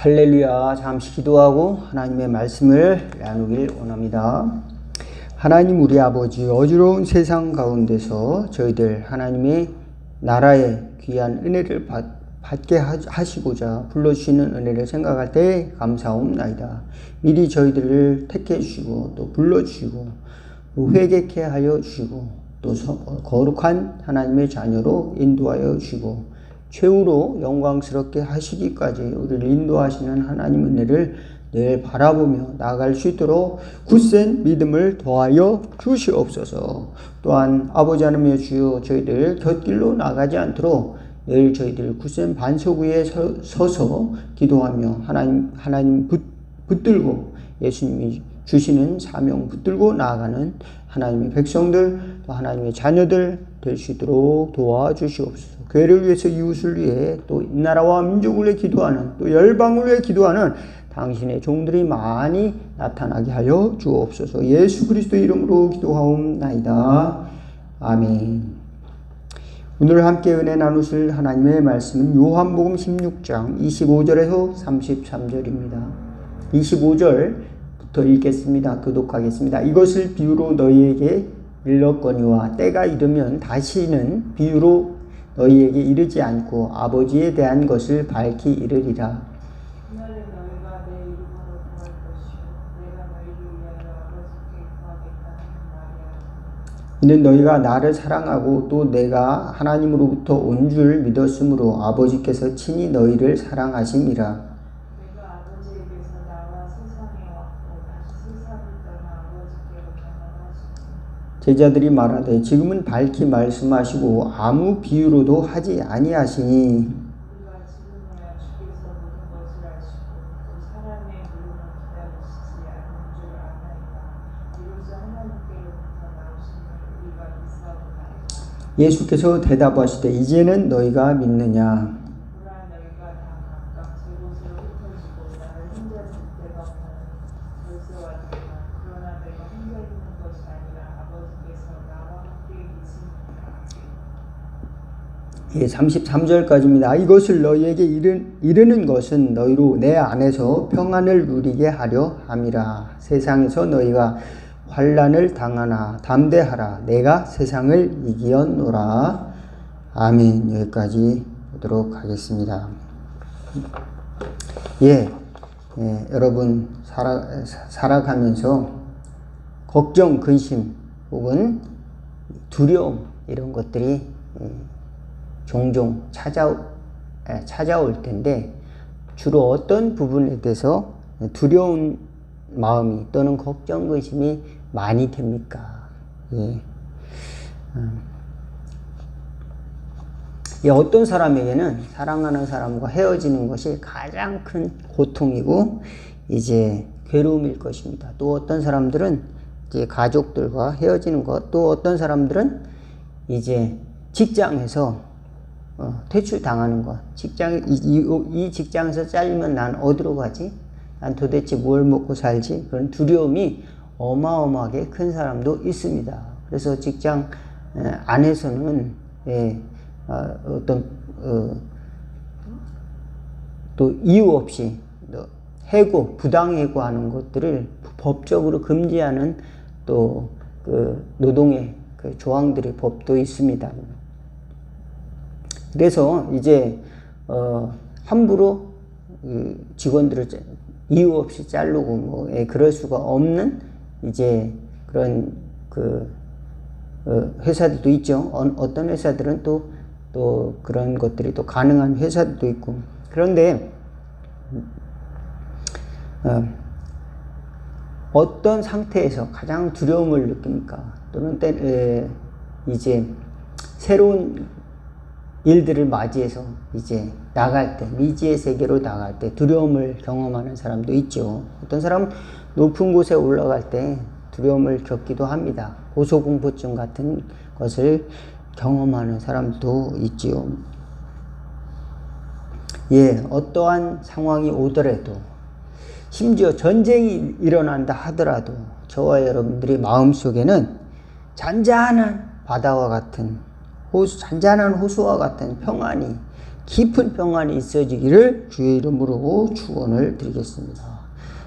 할렐루야. 잠시 기도하고 하나님의 말씀을 나누길 원합니다. 하나님 우리 아버지 어지러운 세상 가운데서 저희들 하나님의 나라의 귀한 은혜를 받, 받게 하시고자 불러주시는 은혜를 생각할 때 감사옵나이다. 미리 저희들을 택해 주시고 또 불러주시고 또 회개케 하여 주시고 또 거룩한 하나님의 자녀로 인도하여 주시고 최후로 영광스럽게 하시기까지 우리를 인도하시는 하나님 은혜를 늘 바라보며 나아갈 수 있도록 굳센 믿음을 더하여 주시옵소서. 또한 아버지 하나님의 주여 저희들 곁길로 나가지 않도록 늘 저희들 굳센 반석 위에 서, 서 기도하며 하나님 하나님 붙, 붙들고 예수님이 주시는 사명 붙들고 나아가는 하나님의 백성들 또 하나님의 자녀들 있도록 도와주시옵소서. 교회를 위해서 이웃을 위해 또 나라와 민족을 위해 기도하는 또 열방을 위해 기도하는 당신의 종들이 많이 나타나게 하여 주옵소서. 예수 그리스도 이름으로 기도하옵나이다. 아멘. 오늘 함께 은혜 나누실 하나님의 말씀은 요한복음 16장 25절에서 33절입니다. 25절부터 읽겠습니다. 교독하겠습니다. 이것을 비유로 너희에게 일렀거니와 때가 이르면 다시는 비유로 너희에게 이르지 않고 아버지에 대한 것을 밝히 이르리라. 이는 너희가 나를 사랑하고 또 내가 하나님으로부터 온 줄 믿었으므로 아버지께서 친히 너희를 사랑하심이라. 제자들이 말하되 지금은 밝히 말씀하시고 아무 비유로도 하지 아니하시니. 예수께서 대답하시되 이제는 너희가 믿느냐 예, 33절까지입니다. 이것을 너희에게 이르, 이르 는 것은 너희로 내 안에서 평안을 누리게 하려 함이라. 세상에서 너희가 환란을 당하나 담대하라. 내가 세상을 이기었노라. 아멘. 여기까지 보도록 하겠습니다. 예, 예 여러분 살아, 살아가면서 걱정, 근심 혹은 두려움 이런 것들이 예, 종종 찾아, 찾아올 텐데 주로 어떤 부분에 대해서 두려운 마음이 또는 걱정, 의심이 많이 됩니까? 예. 음. 예, 어떤 사람에게는 사랑하는 사람과 헤어지는 것이 가장 큰 고통이고 이제 괴로움일 것입니다. 또 어떤 사람들은 이제 가족들과 헤어지는 것, 또 어떤 사람들은 이제 직장에서 어, 퇴출 당하는 것. 직장, 이, 이, 이 직장에서 잘리면 난 어디로 가지? 난 도대체 뭘 먹고 살지? 그런 두려움이 어마어마하게 큰 사람도 있습니다. 그래서 직장 안에서는 예, 어, 떤 어, 또 이유 없이 해고, 부당해고하는 것들을 법적으로 금지하는 또 그 노동의 그 조항들의 법도 있습니다. 그래서 이제 어 함부로 그 직원들을 이유 없이 자르고 뭐 예, 그럴 수가 없는 이제 그런 그 어, 회사들도 있죠. 어, 떤 회사들은 또, 또 그런 것들이 또 가능한 회사들도 있고. 그런데, 어, 떤 상태에서 가장 두려움을 느낍니까? 또는 이제 새로운 일들을 맞이해서 이제 나갈 때, 미지의 세계로 나갈 때 두려움을 경험하는 사람도 있죠. 어떤 사람은 높은 곳에 올라갈 때 두려움을 겪기도 합니다. 고소공포증 같은 것을 경험하는 사람도 있지요. 예, 어떠한 상황이 오더라도, 심지어 전쟁이 일어난다 하더라도, 저와 여러분들이 마음속에는 잔잔한 바다와 같은 호수, 잔잔한 호수와 같은 평안이 깊은 평안이 있어지기를 주의 이름으로 축원을 드리겠습니다.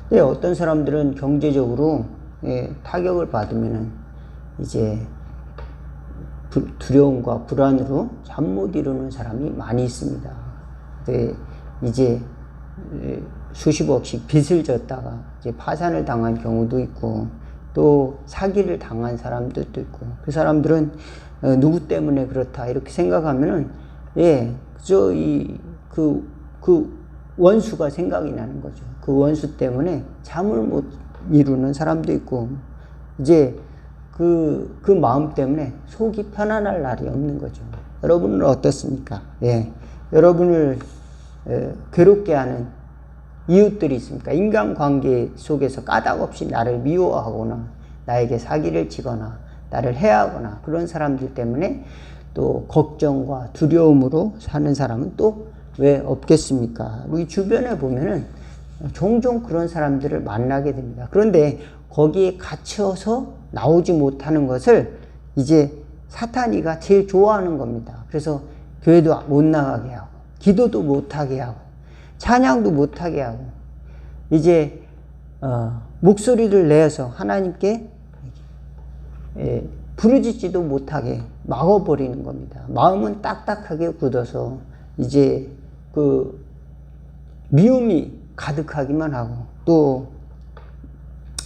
네, 어떤 사람들은 경제적으로 예, 타격을 받으면은 이제 부- 두려움과 불안으로 잠 못 이루는 사람이 많이 있습니다. 네, 이제 에, 수십억씩 빚을 졌다가 이제 파산을 당한 경우도 있고 또 사기를 당한 사람들도 있고 그 사람들은 어, 누구 때문에 그렇다 이렇게 생각하면은 예, 그저 이그 그 원수가 생각이 나는 거죠. 그 원수 때문에 잠을 못 이루는 사람도 있고 이제 그, 그 마음 때문에 속이 편안할 날이 없는 거죠. 여러분은 어떻습니까? 예. 여러분을 에, 괴롭게 하는 이웃들이 있습니까? 인간관계 속에서 까닭없이 나를 미워하거나 나에게 사기를 치거나 나를 해하거나 그런 사람들 때문에 또 걱정과 두려움으로 사는 사람은 또 왜 없겠습니까? 우리 주변에 보면은 종종 그런 사람들을 만나게 됩니다. 그런데 거기에 갇혀서 나오지 못하는 것을 이제 사탄이가 제일 좋아하는 겁니다. 그래서 교회도 못 나가게 하고, 기도도 못하게 하고, 찬양도 못하게 하고, 이제, 어, 목소리를 내서 하나님께 예, 부르짖지도 못하게 막아버리는 겁니다. 마음은 딱딱하게 굳어서 이제 그 미움이 가득하기만 하고 또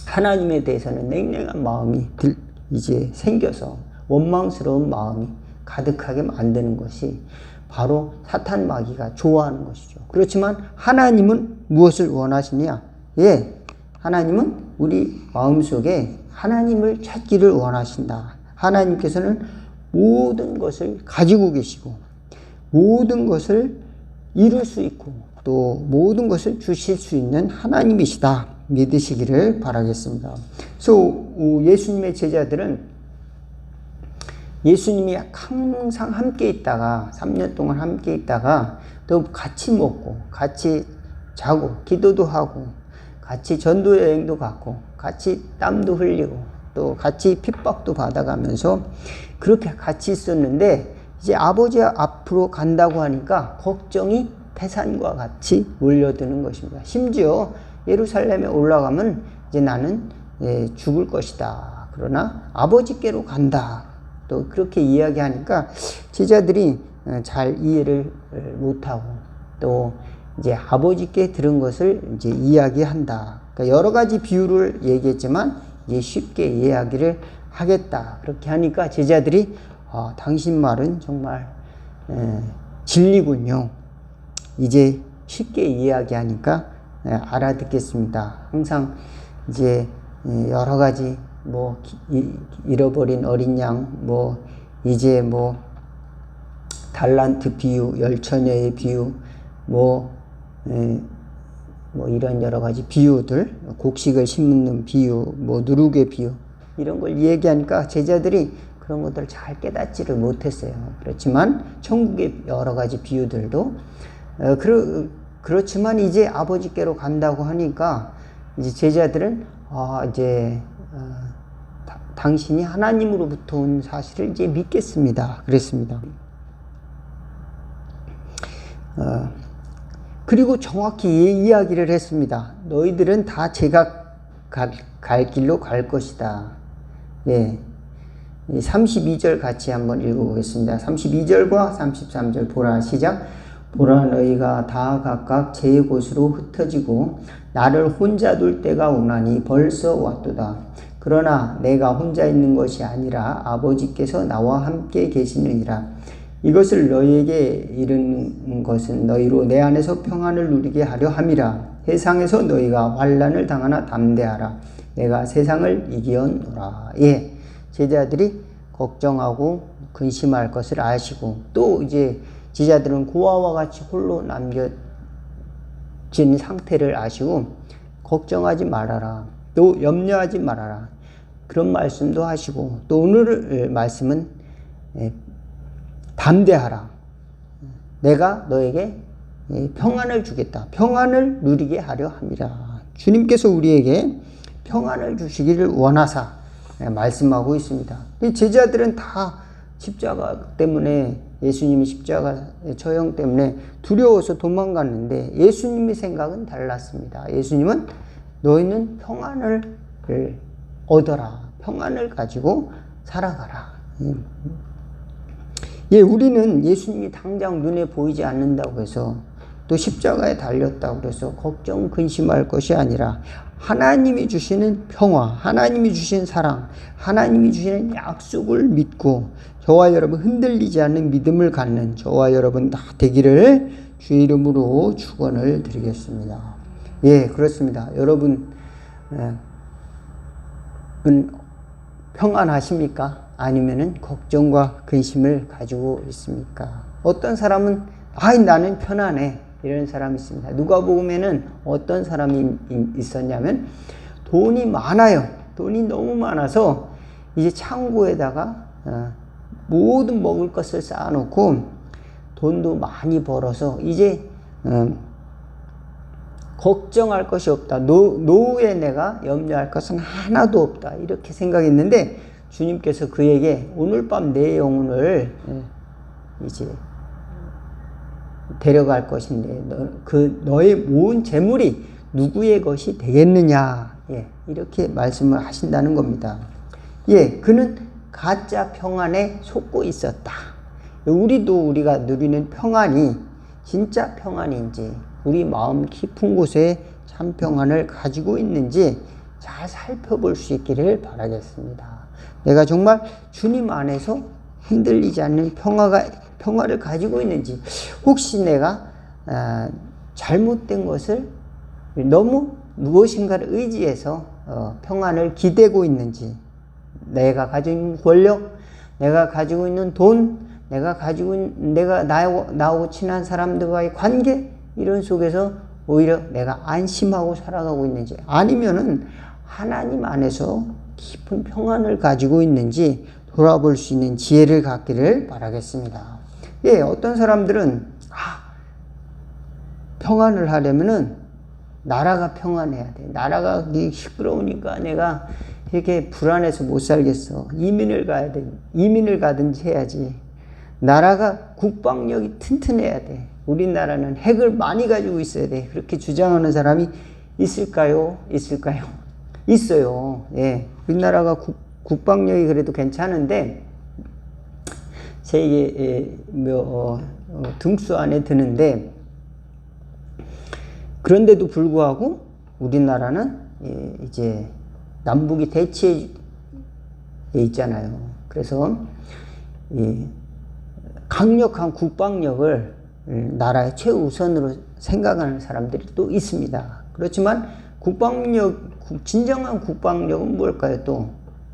하나님에 대해서는 냉랭한 마음이 들, 이제 생겨서 원망스러운 마음이 가득하게 만드는 것이 바로 사탄 마귀가 좋아하는 것이죠. 그렇지만 하나님은 무엇을 원하시냐? 예, 하나님은 우리 마음속에 하나님을 찾기를 원하신다. 하나님께서는 모든 것을 가지고 계시고 모든 것을 이룰 수 있고 또 모든 것을 주실 수 있는 하나님이시다. 믿으시기를 바라겠습니다. 그래서 예수님의 제자들은 예수님이 항상 함께 있다가 3년 동안 함께 있다가 또 같이 먹고 같이 자고 기도도 하고 같이 전도 여행도 갔고 같이 땀도 흘리고 또 같이 핍박도 받아가면서 그렇게 같이 있었는데 이제 아버지 앞으로 간다고 하니까 걱정이 태산과 같이 몰려드는 것입니다. 심지어 예루살렘에 올라가면 이제 나는 예, 죽을 것이다. 그러나 아버지께로 간다. 또 그렇게 이야기하니까 제자들이 어, 잘 이해를 못하고 또 이제 아버지께 들은 것을 이제 이야기한다. 그러니까 여러 가지 비유를 얘기했지만 이제 쉽게 이야기를 하겠다. 그렇게 하니까 제자들이 아, 당신 말은 정말 에, 진리군요. 이제 쉽게 이야기하니까 에, 알아듣겠습니다. 항상 이제 에, 여러 가지 뭐 이, 잃어버린 어린 양, 뭐 이제 뭐 달란트 비유, 열처녀의 비유, 뭐, 에, 뭐 이런 여러 가지 비유들, 곡식을 심는 비유, 뭐 누룩의 비유, 이런 걸 얘기하니까 제자들이 그런 것들을 잘 깨닫지를 못했어요. 그렇지만 천국의 여러 가지 비유들도 어, 그러, 그렇지만 이제 아버지께로 간다고 하니까 이제 제자들은 아 이제 어, 다, 당신이 하나님으로부터 온 사실을 이제 믿겠습니다. 그랬습니다. 어, 그리고 정확히 이 이야기를 했습니다. 너희들은 다 제가 갈, 갈 길로 갈 것이다. 예. 32절 같이 한번 읽어보겠습니다. 32절과 33절 보라 시작. 보라 너희가 다 각각 제 곳으로 흩어지고 나를 혼자 둘 때가 오나니 벌써 왔도다. 그러나 내가 혼자 있는 것이 아니라 아버지께서 나와 함께 계시느니라. 이것을 너희에게 이른 것은 너희로 내 안에서 평안을 누리게 하려 함이라. 세상에서 너희가 환란을 당하나 담대하라. 내가 세상을 이기었노라. 예. 제자들이 걱정하고 근심할 것을 아시고 또 이제 제자들은 고아와 같이 홀로 남겨진 상태를 아시고 걱정하지 말아라. 또 염려하지 말아라. 그런 말씀도 하시고 또 오늘 말씀은 예, 담대하라. 내가 너에게 예, 평안을 주겠다. 평안을 누리게 하려 함이라. 주님께서 우리에게 평안을 주시기를 원하사 예, 말씀하고 있습니다. 제자들은 다 십자가 때문에 예수님이 십자가 처형 때문에 두려워서 도망갔는데 예수님의 생각은 달랐습니다. 예수님은 너희는 평안을 얻어라. 평안을 가지고 살아가라. 음. 예, 우리는 예수님이 당장 눈에 보이지 않는다고 해서 또 십자가에 달렸다고 그래서 걱정 근심할 것이 아니라 하나님이 주시는 평화, 하나님이 주신 사랑, 하나님이 주시는 약속을 믿고 저와 여러분 흔들리지 않는 믿음을 갖는 저와 여러분 다 되기를 주의 이름으로 축원을 드리겠습니다. 예, 그렇습니다. 여러분 은 평안하십니까? 아니면은 걱정과 근심을 가지고 있습니까? 어떤 사람은 아이 나는 편안해 이런 사람이 있습니다. 누가 보면은 어떤 사람이 있었냐면 돈이 많아요. 돈이 너무 많아서 이제 창고에다가 어, 모든 먹을 것을 쌓아놓고 돈도 많이 벌어서 이제 어, 걱정할 것이 없다. 노, 노후에 내가 염려할 것은 하나도 없다. 이렇게 생각했는데 주님께서 그에게 오늘 밤 내 영혼을 예, 이제 데려갈 것인데 너, 그 너의 모은 재물이 누구의 것이 되겠느냐 예, 이렇게 말씀을 하신다는 겁니다. 예, 그는 가짜 평안에 속고 있었다. 우리도 우리가 누리는 평안이 진짜 평안인지 우리 마음 깊은 곳에 참 평안을 가지고 있는지 잘 살펴볼 수 있기를 바라겠습니다. 내가 정말 주님 안에서 흔들리지 않는 평화가 평화를 가지고 있는지 혹시 내가 아, 잘못된 것을 너무 무엇인가를 의지해서 어, 평안을 기대고 있는지 내가 가지고 있는 권력, 내가 가지고 있는 돈, 내가 가지고 있는, 내가 나하고, 나하고 친한 사람들과의 관계 이런 속에서 오히려 내가 안심하고 살아가고 있는지 아니면은 하나님 안에서 깊은 평안을 가지고 있는지 돌아볼 수 있는 지혜를 갖기를 바라겠습니다. 예, 어떤 사람들은 아, 평안을 하려면은 나라가 평안해야 돼. 나라가 시끄러우니까 내가 이렇게 불안해서 못 살겠어. 이민을 가야 돼. 이민을 가든지 해야지. 나라가 국방력이 튼튼해야 돼. 우리나라는 핵을 많이 가지고 있어야 돼. 그렇게 주장하는 사람이 있을까요? 있을까요? 있어요. 예. 우리나라가 국, 국방력이 그래도 괜찮은데, 세계, 뭐, 어, 어, 등수 안에 드는데, 그런데도 불구하고 우리나라는 예, 이제 남북이 대치에 있잖아요. 그래서 예, 강력한 국방력을 나라의 최우선으로 생각하는 사람들이 또 있습니다. 그렇지만 국방력, 진정한 국방력은 뭘까요? 또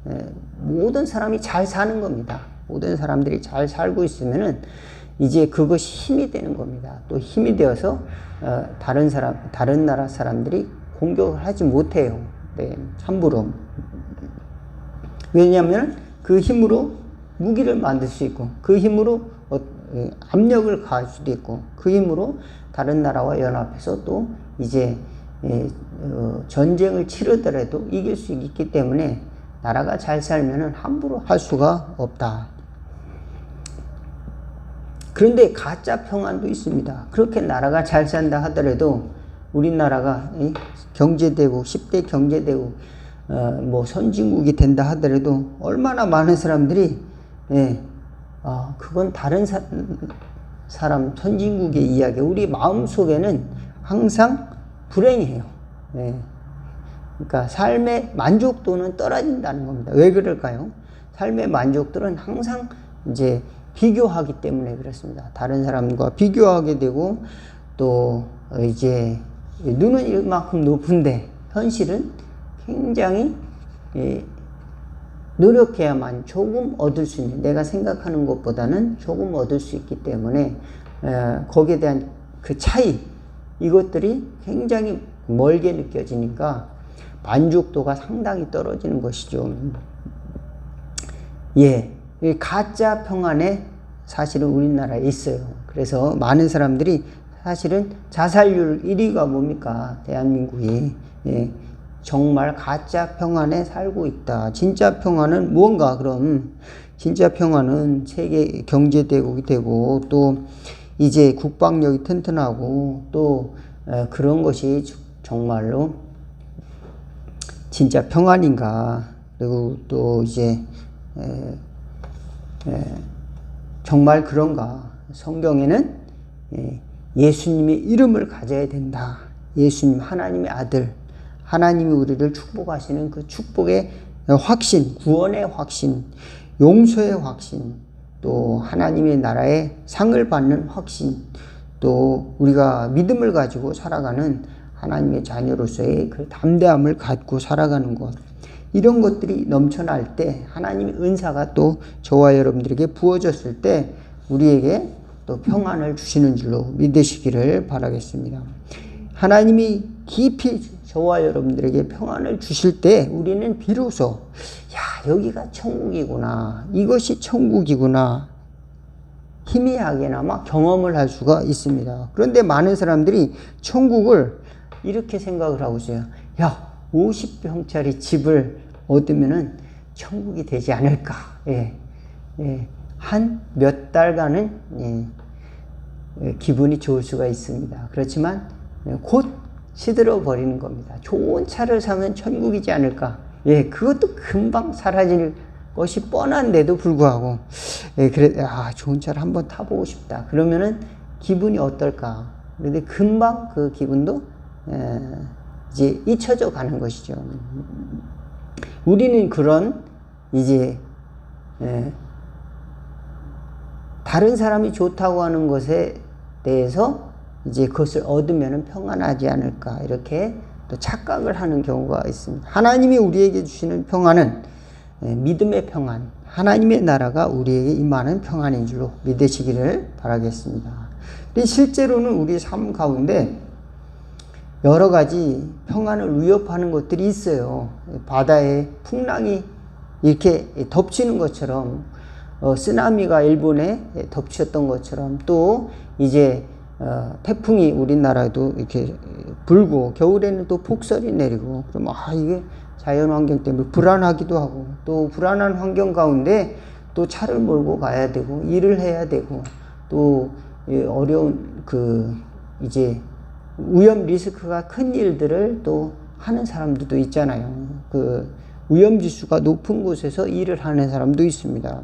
예, 모든 사람이 잘 사는 겁니다. 모든 사람들이 잘 살고 있으면은 이제 그것이 힘이 되는 겁니다. 또 힘이 되어서 어, 다른 사람, 다른 나라 사람들이 공격을 하지 못해요. 네, 함부로. 왜냐하면 그 힘으로 무기를 만들 수 있고 그 힘으로 어, 압력을 가할 수도 있고 그 힘으로 다른 나라와 연합해서 또 이제 예, 어, 전쟁을 치르더라도 이길 수 있기 때문에 나라가 잘 살면은 함부로 할 수가 없다. 그런데 가짜 평안도 있습니다. 그렇게 나라가 잘 산다 하더라도 우리나라가 경제대국, 10대 경제대국, 어, 뭐 선진국이 된다 하더라도 얼마나 많은 사람들이 예, 어, 그건 다른 사, 사람 선진국의 이야기. 우리 마음 속에는 항상 불행해요. 예. 그러니까 삶의 만족도는 떨어진다는 겁니다. 왜 그럴까요? 삶의 만족들은 항상 이제 비교하기 때문에 그렇습니다. 다른 사람과 비교하게 되고 또 이제 눈은 이만큼 높은데 현실은 굉장히 예, 노력해야만 조금 얻을 수 있는 내가 생각하는 것보다는 조금 얻을 수 있기 때문에 거기에 대한 그 차이 이것들이 굉장히 멀게 느껴지니까 만족도가 상당히 떨어지는 것이죠. 예, 가짜 평안에 사실은 우리나라에 있어요. 그래서 많은 사람들이 사실은 자살률 1위가 뭡니까? 대한민국이. 예, 정말 가짜 평안에 살고 있다. 진짜 평안은 무언가? 그럼 진짜 평화는 세계 경제 대국이 되고 또 이제 국방력이 튼튼하고 또 어, 그런 것이 정말로 진짜 평안인가. 그리고 또 이제 정말 그런가. 성경에는 예, 예수님의 이름을 가져야 된다. 예수님 하나님의 아들. 하나님이 우리를 축복하시는 그 축복의 확신 구원의 확신 용서의 확신 또 하나님의 나라의 상을 받는 확신 또 우리가 믿음을 가지고 살아가는 하나님의 자녀로서의 그 담대함을 갖고 살아가는 것. 이런 것들이 넘쳐날 때 하나님의 은사가 또 저와 여러분들에게 부어졌을 때 우리에게 또 평안을 주시는 줄로 믿으시기를 바라겠습니다. 하나님이 깊이 저와 여러분들에게 평안을 주실 때 우리는 비로소 야 여기가 천국이구나 이것이 천국이구나 희미하게나마 경험을 할 수가 있습니다. 그런데 많은 사람들이 천국을 이렇게 생각을 하고 있어요. 야, 50평짜리 집을 얻으면은 천국이 되지 않을까. 예. 예. 한 몇 달간은 예. 예. 기분이 좋을 수가 있습니다. 그렇지만 예, 곧 시들어 버리는 겁니다. 좋은 차를 사면 천국이지 않을까. 예, 그것도 금방 사라질 것이 뻔한데도 불구하고, 예, 그래, 아, 좋은 차를 한번 타보고 싶다. 그러면은 기분이 어떨까. 그런데 금방 그 기분도 이제 잊혀져 가는 것이죠. 우리는 그런 이제 다른 사람이 좋다고 하는 것에 대해서 이제 그것을 얻으면 평안하지 않을까 이렇게 또 착각을 하는 경우가 있습니다. 하나님이 우리에게 주시는 평안은 믿음의 평안, 하나님의 나라가 우리에게 임하는 평안인 줄로 믿으시기를 바라겠습니다. 실제로는 우리 삶 가운데 여러 가지 평안을 위협하는 것들이 있어요. 바다에 풍랑이 이렇게 덮치는 것처럼 어, 쓰나미가 일본에 덮쳤던 것처럼 또 이제 어, 태풍이 우리나라도 이렇게 불고 겨울에는 또 폭설이 내리고 그럼 아 이게 자연 환경 때문에 불안하기도 하고 또 불안한 환경 가운데 또 차를 몰고 가야 되고 일을 해야 되고 또 어려운 그 이제 위험 리스크가 큰 일들을 또 하는 사람들도 있잖아요. 그 위험 지수가 높은 곳에서 일을 하는 사람도 있습니다.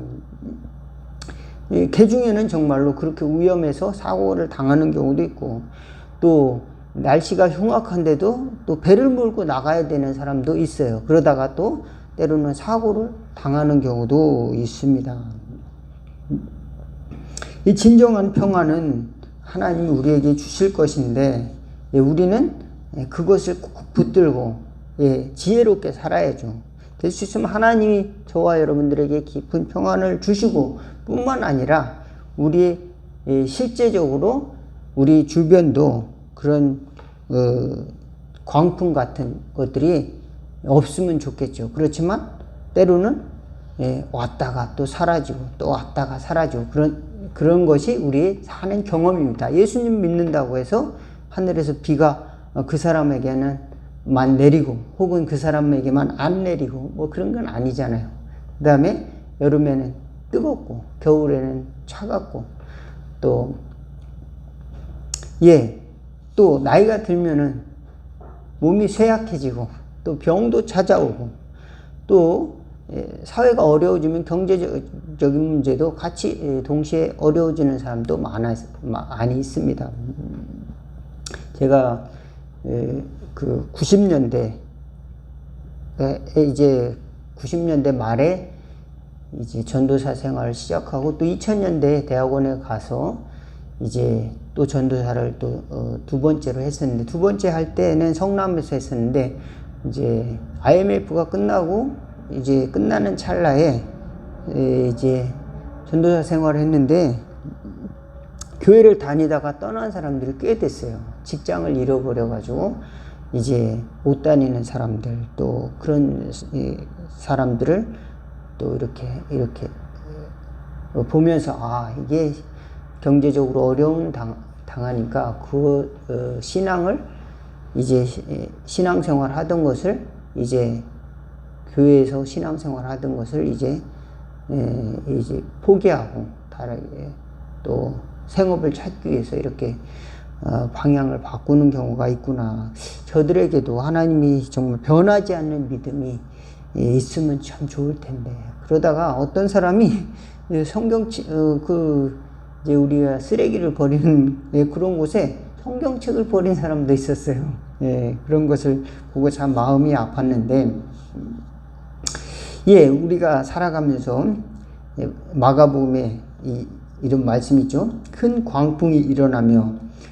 개 중에는 정말로 그렇게 위험해서 사고를 당하는 경우도 있고 또 날씨가 흉악한데도 또 배를 몰고 나가야 되는 사람도 있어요. 그러다가 또 때로는 사고를 당하는 경우도 있습니다. 이 진정한 평화는 하나님이 우리에게 주실 것인데 예, 우리는 예, 그것을 꼭 붙들고 예, 지혜롭게 살아야죠. 될 수 있으면 하나님이 저와 여러분들에게 깊은 평안을 주시고 뿐만 아니라 우리 실제적으로 우리 주변도 그런 어, 광풍 같은 것들이 없으면 좋겠죠. 그렇지만 때로는 왔다가 또 사라지고 또 왔다가 사라지고 그런 그런 것이 우리 사는 경험입니다. 예수님 믿는다고 해서 하늘에서 비가 어, 그 사람에게는 만 내리고 혹은 그 사람에게만 안 내리고 뭐 그런 건 아니잖아요. 그 다음에 여름에는 뜨겁고 겨울에는 차갑고 또 예, 또 나이가 들면은 몸이 쇠약해지고 또 병도 찾아오고 또 예, 사회가 어려워지면 경제적인 문제도 같이 예, 동시에 어려워지는 사람도 많아, 많이 있습니다. 제가 그 90년대 이제 90년대 말에 이제 전도사 생활을 시작하고 또 2000년대 대학원에 가서 이제 또 전도사를 또두 어, 번째로 했었는데 두 번째 할 때는 성남에서 했었는데 이제 IMF가 끝나고 이제 끝나는 찰나에 이제 전도사 생활을 했는데 교회를 다니다가 떠난 사람들이 꽤 됐어요. 직장을 잃어버려 가지고 이제 못 다니는 사람들 또 그런 사람들을 또 이렇게 이렇게 보면서 아 이게 경제적으로 어려운 당, 당하니까 그 어, 신앙을 이제 신앙생활 하던 것을 이제 교회에서 신앙생활 하던 것을 이제 예, 이제 포기하고 다르게 또 생업을 찾기 위해서 이렇게 어, 방향을 바꾸는 경우가 있구나. 저들에게도 하나님이 정말 변하지 않는 믿음이 예, 있으면 참 좋을 텐데. 그러다가 어떤 사람이 예, 성경치 어, 그 이제 우리가 쓰레기를 버리는 예, 그런 곳에 성경책을 버린 사람도 있었어요. 예, 그런 것을 보고 참 마음이 아팠는데, 예, 우리가 살아가면서 예, 마가복음에 이, 이런 말씀이 있죠. 큰 광풍이 일어나며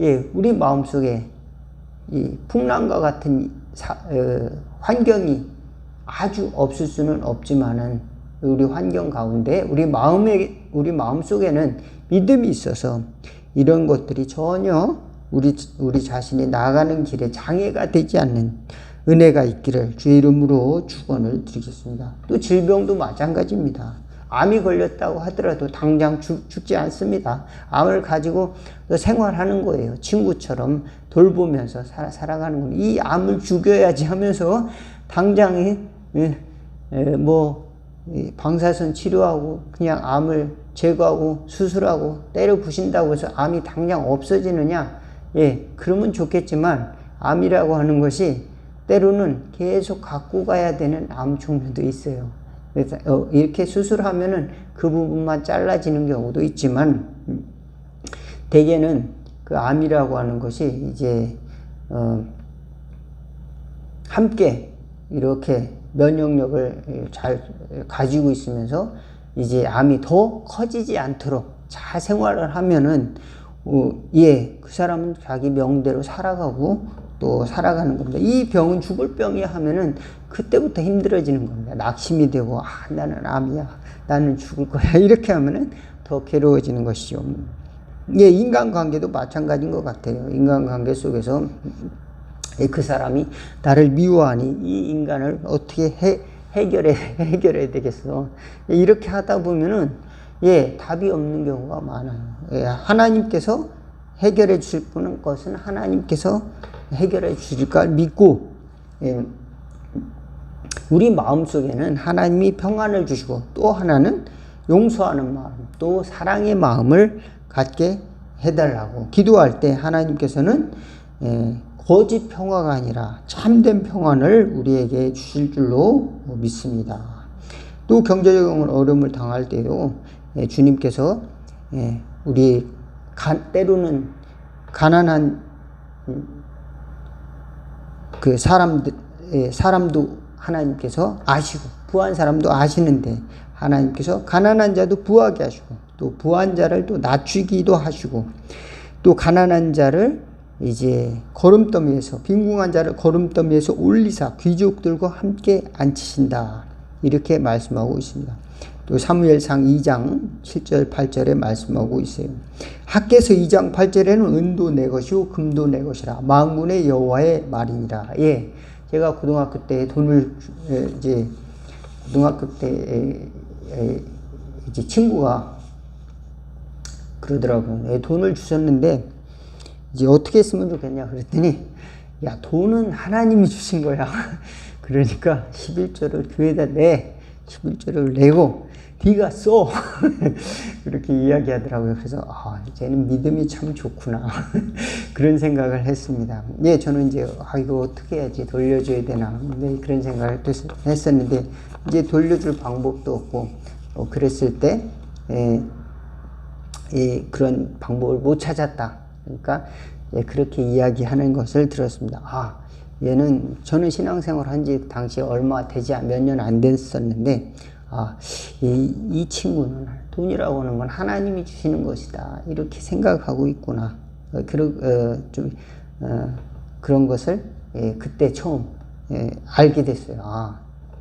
예 우리 마음속에 이 풍랑과 같은 사, 어, 환경이 아주 없을 수는 없지만은 우리 환경 가운데 우리 마음에 우리 마음 속에는 믿음이 있어서 이런 것들이 전혀 우리 우리 자신이 나가는 길에 장애가 되지 않는 은혜가 있기를 주의 이름으로 축원을 드리겠습니다. 또 질병도 마찬가지입니다. 암이 걸렸다고 하더라도 당장 죽, 죽지 않습니다. 암을 가지고 생활하는 거예요. 친구처럼 돌보면서 살아, 살아가는 겁니다. 이 암을 죽여야지 하면서 당장에 예, 예, 뭐 방사선 치료하고 그냥 암을 제거하고 수술하고 때려 부신다고 해서 암이 당장 없어지느냐? 예, 그러면 좋겠지만 암이라고 하는 것이 때로는 계속 갖고 가야 되는 암 종류도 있어요. 그래서 어, 이렇게 수술하면은 그 부분만 잘라지는 경우도 있지만 음, 대개는 그 암이라고 하는 것이 이제 어, 함께 이렇게 면역력을 잘 가지고 있으면서 이제 암이 더 커지지 않도록 잘 생활을 하면은 어, 예, 그 사람은 자기 명대로 살아가고 또 살아가는 겁니다. 이 병은 죽을 병이 하면은 그때부터 힘들어지는 겁니다. 낙심이 되고 아 나는 암이야, 나는 죽을 거야 이렇게 하면은 더 괴로워지는 것이죠. 예, 인간관계도 마찬가지인 것 같아요. 인간관계 속에서 그 사람이 나를 미워하니 이 인간을 어떻게 해, 해결해, 해결해야 되겠어. 이렇게 하다 보면은, 예, 답이 없는 경우가 많아요. 예, 하나님께서 해결해 주실 분은 것은 하나님께서 해결해 주실까 믿고, 예, 우리 마음 속에는 하나님이 평안을 주시고 또 하나는 용서하는 마음, 또 사랑의 마음을 갖게 해달라고 기도할 때 하나님께서는 예, 거짓 평화가 아니라 참된 평안을 우리에게 주실 줄로 믿습니다. 또 경제적 어려움을 당할 때도 예, 주님께서 예, 우리 때로는 가난한 그 사람들 예, 사람도 하나님께서 아시고 부한 사람도 아시는데 하나님께서 가난한 자도 부하게 하시고 또 부한 자를 또 낮추기도 하시고 또 가난한 자를 이제 걸음더미에서 빈궁한 자를 걸음더미에서 올리사 귀족들과 함께 앉히신다. 이렇게 말씀하고 있습니다. 또 사무엘상 2장 7절 8절에 말씀하고 있어요. 학계서 2장 8절에는 은도 내 것이요 금도 내 것이라 망군의 여호와의 말이니라. 예. 제가 고등학교 때 돈을 이제 고등학교 때 이제 친구가 그러더라고요. 예, 돈을 주셨는데 이제 어떻게 했으면 좋겠냐 그랬더니 야 돈은 하나님이 주신 거야. 그러니까 11조를 교회에다 내 11조를 내고 네가 써 그렇게 이야기하더라고요. 그래서 아 이제는 믿음이 참 좋구나 그런 생각을 했습니다. 예, 저는 이제 아 이거 어떻게 해야지 돌려줘야 되나 네, 그런 생각을 했었는데 이제 돌려줄 방법도 없고 어, 그랬을 때 예, 예, 그런 방법을 못 찾았다. 그러니까 예, 그렇게 이야기하는 것을 들었습니다. 아, 얘는 저는 신앙생활 한 지 당시 얼마 되지 몇 년 안 됐었는데 아, 이, 이 친구는 돈이라고 하는 건 하나님이 주시는 것이다. 이렇게 생각하고 있구나. 어, 그러, 어, 좀, 어, 그런 것을 예, 그때 처음 예, 알게 됐어요. 아,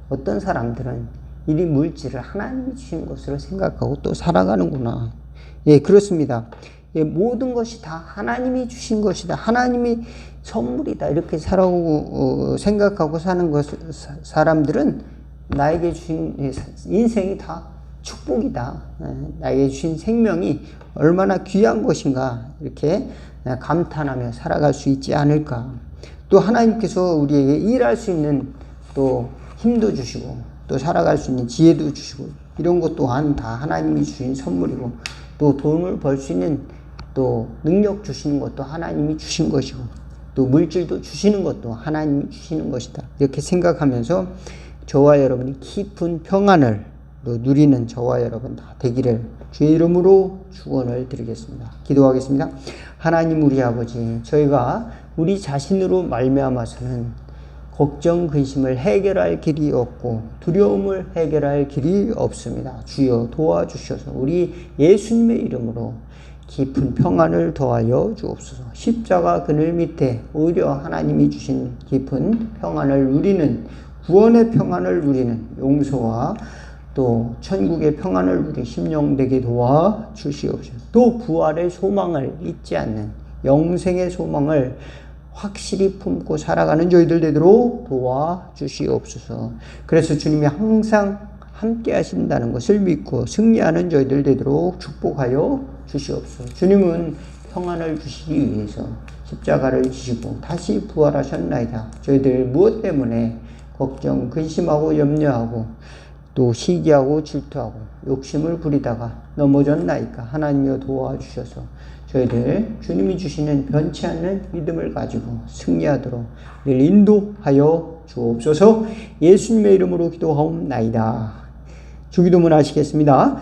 어떤 사람들은 이 물질을 하나님이 주신 것으로 생각하고 또 살아가는구나. 예, 그렇습니다. 예, 모든 것이 다 하나님이 주신 것이다. 하나님이 선물이다. 이렇게 살아오고 어, 생각하고 사는 것 사- 사람들은 나에게 주신 인생이 다 축복이다. 예, 나에게 주신 생명이 얼마나 귀한 것인가 이렇게 예, 감탄하며 살아갈 수 있지 않을까. 또 하나님께서 우리에게 일할 수 있는 또 힘도 주시고 또 살아갈 수 있는 지혜도 주시고 이런 것 또한 다 하나님이 주신 선물이고 또 돈을 벌 수 있는 또 능력 주시는 것도 하나님이 주신 것이고 또 물질도 주시는 것도 하나님이 주시는 것이다. 이렇게 생각하면서 저와 여러분이 깊은 평안을 또 누리는 저와 여러분 다 되기를 주의 이름으로 축원을 드리겠습니다. 기도하겠습니다. 하나님 우리 아버지 저희가 우리 자신으로 말미암아서는 걱정 근심을 해결할 길이 없고 두려움을 해결할 길이 없습니다. 주여 도와주셔서 우리 예수님의 이름으로 깊은 평안을 더하여 주옵소서. 십자가 그늘 밑에 오히려 하나님이 주신 깊은 평안을 누리는 구원의 평안을 누리는 용서와 또 천국의 평안을 누리 심령되게 도와 주시옵소서. 또 부활의 소망을 잊지 않는 영생의 소망을 확실히 품고 살아가는 저희들 되도록 도와 주시옵소서. 그래서 주님이 항상 함께 하신다는 것을 믿고 승리하는 저희들 되도록 축복하여 주시옵소서. 주님은 평안을 주시기 위해서 십자가를 지시고 다시 부활하셨나이다. 저희들 무엇 때문에 걱정, 근심하고 염려하고 또 시기하고 질투하고 욕심을 부리다가 넘어졌나이까 하나님여 도와주셔서 저희들 주님이 주시는 변치 않는 믿음을 가지고 승리하도록 늘 인도하여 주옵소서 예수님의 이름으로 기도하옵나이다. 주기도문 하시겠습니다.